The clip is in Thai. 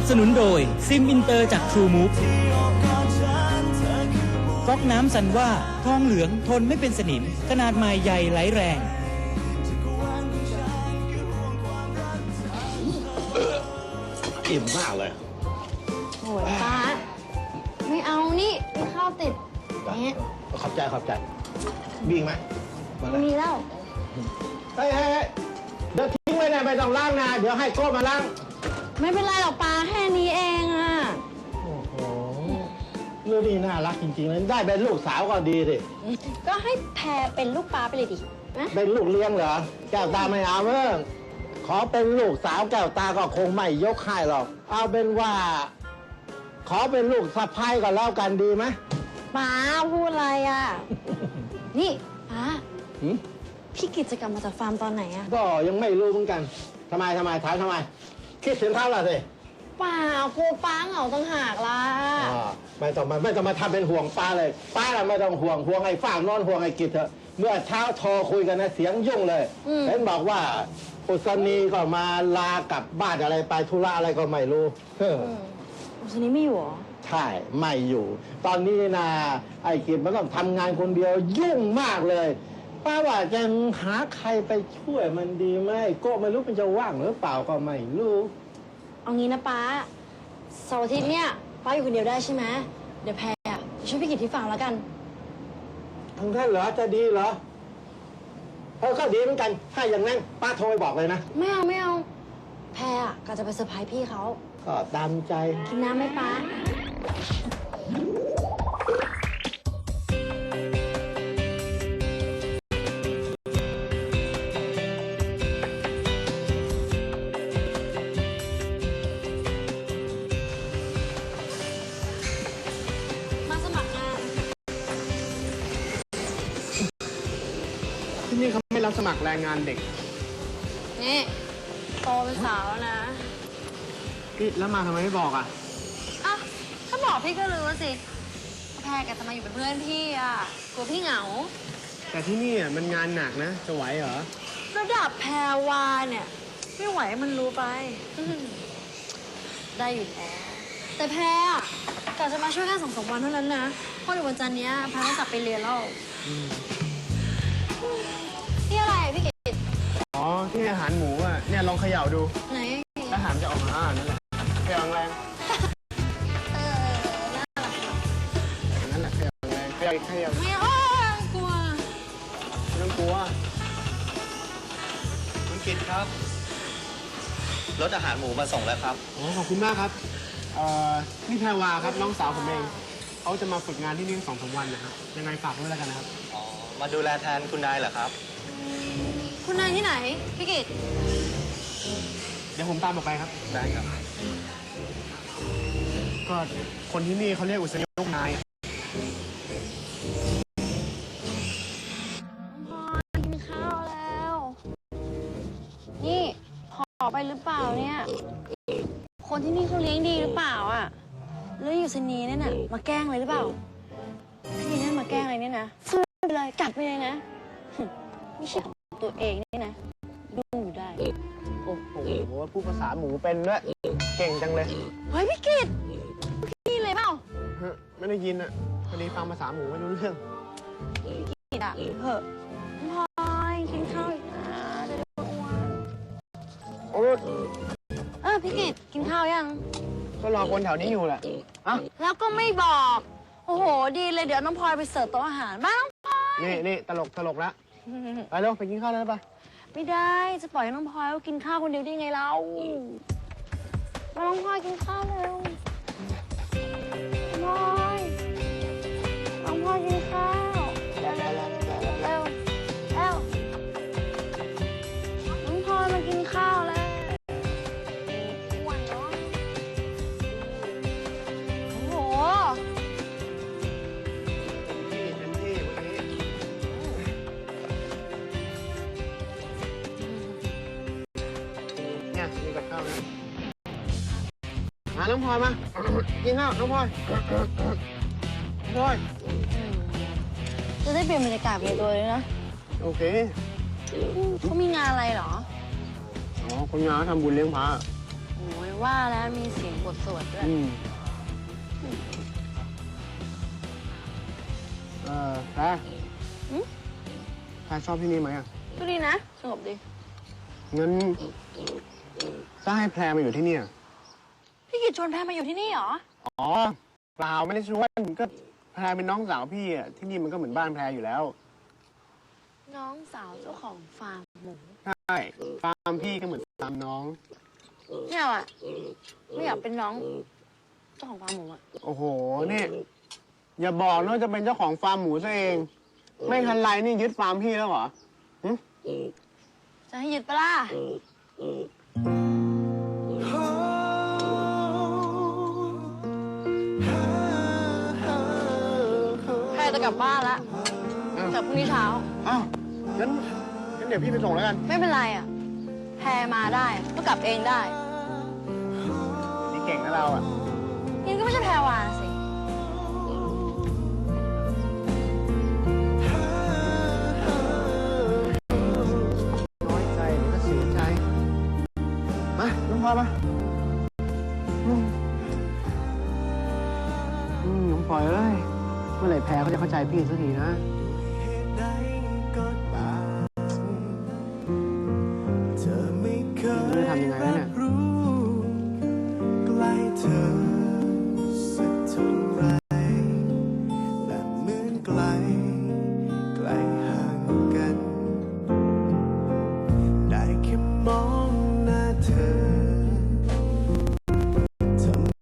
นับสนุนโดยซิมอินเตอร์จาก True Move ก๊อกน้ำสันว่าทองเหลืองทนไม่เป็นสนิม ขนาดใหม่ใหญ่ไหลแรง อิ่มมากเลย โอ้ยป้าไม่เอานี่มีข้าวติดเนี่ยขอบใจขอบใจวิ่งไหมมาไม่เลยมีแล้ว เฮ้ยเฮ้ยเฮ้ยเดี๋ยวทิ้งไว้นะไม่ต้องล้างนะ เดี๋ยวให้โก้มาล้าง ไม่เป็นไรหรอกป้าแค่นี้เองอะ โอ้โหเรื่องนี้น่ารักจริงๆเลยได้เป็นลูกสาวก็ดีดิก็ให้แพรเป็นลูกป้าไปเลยดินะเป็นลูกเลี้ยงเหรอ แก้วตาไม่เอาเมื่อขอเป็นลูกสาวแก้วตาก็คงไม่ยกให้หรอก เอาเป็นว่า ขอเป็นลูกสะพ้ายก็แล้วกันดีไหมป้าพูดอะไรอะ นี่ป้าหืมพี่กิจจะกลับมาจากฟาร์มตอนไหนอะ ก็ยังไม่รู้เหมือนกันทำไมทำไมถามทำไม คิดถึงเขาล่ะสิเปล่ากลัวป้าเหงาตั้งหากล่ะอ่าไม่ต้องมาไม่ต้องมาทำเป็นห่วงป้าเลย ป้าน่ะไม่ต้องห่วงห่วงไอ้ฝ้างนอนห่วงไอ้กิจเถอะเมื่อเช้าโทรคุยกันนะเสียงยุ่งเลยเห็นบอกว่าอุศนีก็มาลากลับบ้านอะไรไปธุระอะไรก็ไม่รู้เอออืมอุศนี้ไม่อยู่เหรอใช่ไม่อยู่ ตอนนี้นะไอ้กิจมันต้องทำงานคนเดียวยุ่งมากเลย ป้าว่าจะหาใครไปช่วยมันดีไหมโก็ไม่รู้มันจะว่างหรือเปล่าก็ไม่รู้เอางี้นะป้าเสาร์อาทิตย์เนี่ยป้าอยู่คนเดียวได้ใช่ไหมเดี๋ยวแพรอะไปช่วยพี่กิจที่ฟาร์มแล้วกันทางท่านเหรอจะดีเหรอเออก็ดีเหมือนกันถ้าอย่างนั้นป้าโทรไปบอกเลยนะไม่เอาไม่เอา แพรอะก็จะไปเซอร์ไพรส์พี่เขาก็ตามใจ กินน้ำไหมป้ามา รับสมัครแรงงานเด็กนี่โตเป็นสาวแล้วนะนี่แล้วมาทำไมไม่บอกอะอะถ้าบอกพี่ก็รู้สิแพรแกจะมาอยู่เป็นเพื่อนพี่อะกลัวพี่เหงา แต่ที่นี่อะมันงานหนักนะ จะไหวเหรอ ระดับแพรวาเนี่ย ไม่ไหวมันรู้ไปอืมได้อยู่แล้วแต่แพรอะกะจะมาช่วยแค่สองสามวันเท่านั้นนะเพราะเดี๋ยววันจันทร์เนี้ยแพรต้องกลับไปเรียนแล้ว อ๋อที่อาหารหมูอะเนี่ยลองเขย่าดูไหนอาหารจะออกมาอ่านั่นแหละเขย่าแรงเออน่ารักว่ะๆนั่นแหละเขย่าแรงเขย่าอีกเขย่าไม่เอากลัวไม่ต้องกลัวคุณกิตครับ รถอาหารหมูมาส่งแล้วครับอ๋อขอบคุณมากครับเอ่อนี่แพรวาครับน้องสาวผมเองเขาจะมาฝึกงานที่นี่สองสามวันนะครับยังไงฝากด้วยแล้วกันนะครับ อ๋อ มาดูแลแทนคุณนายเหรอครับ คุณนายที่ไหน พี่กิตเดี๋ยวผมตามออกไปครับ ได้ครับ ก็คนที่นี่เขาเรียกอุศนีลูกนายอะพอกินข้าวแล้ว นี่ขอไปหรือเปล่าเนี่ย คนที่นี่เขาเลี้ยงดีหรือเปล่าอะ แล้วอยู่สนีเนี่ยน่ะ มาแกล้งเลยหรือเปล่าพี่นั่นมาแกล้งอะไรเนี่ยนะฟื้นไปเลยกลับไปเลยนะหึไม่ใช่ของ ตัวเองนี่นะดุ้งอยู่ได้ โอ้โหพูดภาษาหมูเป็นด้วย เก่งจังเลย เฮ้ยพี่กิตพี่เลยเปล่าฮะไม่ได้ยินอะพอดีฟังภาษาหมูไม่รู้เรื่องกิตอะเหอะพลอยกินข้าวอีกนะจะได้ไม่อ้วนโอ้เออพี่กิตกินข้าวยัง ก็รอคนแถวนี้อยู่แหละอะแล้วก็ไม่บอก โอ้โห ดีเลยเดี๋ยวน้องพลอยไปเสิร์ฟโต๊ะอาหารบ้างนี่นี่ตลกตลกแล้ว ไปเร็วไปกินข้าวแล้วไปไม่ได้จะปล่อยให้น้องพลอยเขากินข้าวคนเดียวได้ไงเรามาน้องพลอยกินข้าวเร็วน้องพลอยน้อง มาน้องพลอยมากินข้าวน้องพลอยน้องพลอยจะได้เปลี่ยนบรรยากาศไปตัวเลยนะ โอเคเขามีงานอะไรเหรอ อ๋อคนงานเขาทำบุญเลี้ยงพระอโอ้ยว่าแล้วมีเสียงบทสวดด้วยอืมเออแพรอืมแพรชอบที่นี่ไหมอะ ก็ดีนะ สงบดีงั้นถ้าให้แพรมาอยู่ที่เนี่ย พี่กิจชวนแพรมาอยู่ที่นี่เหรอ อ๋อเปล่าไม่ได้ชวนก็แพรเป็นน้องสาวพี่อะที่นี่มันก็เหมือนบ้านแพรอยู่แล้วน้องสาวเจ้าของฟาร์มหมูใช่ฟาร์มพี่ก็เหมือนฟาร์มน้อง ไม่เอาอะไม่อยากเป็นน้องเจ้าของฟาร์มหมูอะโอ้โหนี่อย่าบอกนะว่าจะเป็นเจ้าของฟาร์มหมูซะเอง ไม่ทันไรนี่ยึดฟาร์มพี่แล้วเหรอจะให้ยึดปะล่ะ บบ้านละอ้าวกลับพรุ่งนี้เช้า อ้าวงั้นงั้นเดี๋ยวพี่ไปส่งแล้วกัน ไม่เป็นไรอะแพรมาได้ก็กลับเองได้ นี่เก่งนะเราอะ ยินก็ไม่ใช่แพรวาสิ น้อยใจเดี๋ยวก็เสียใจ มาน้องพลอยมา แพรเขาจะเข้าใจพี่สักทีนะ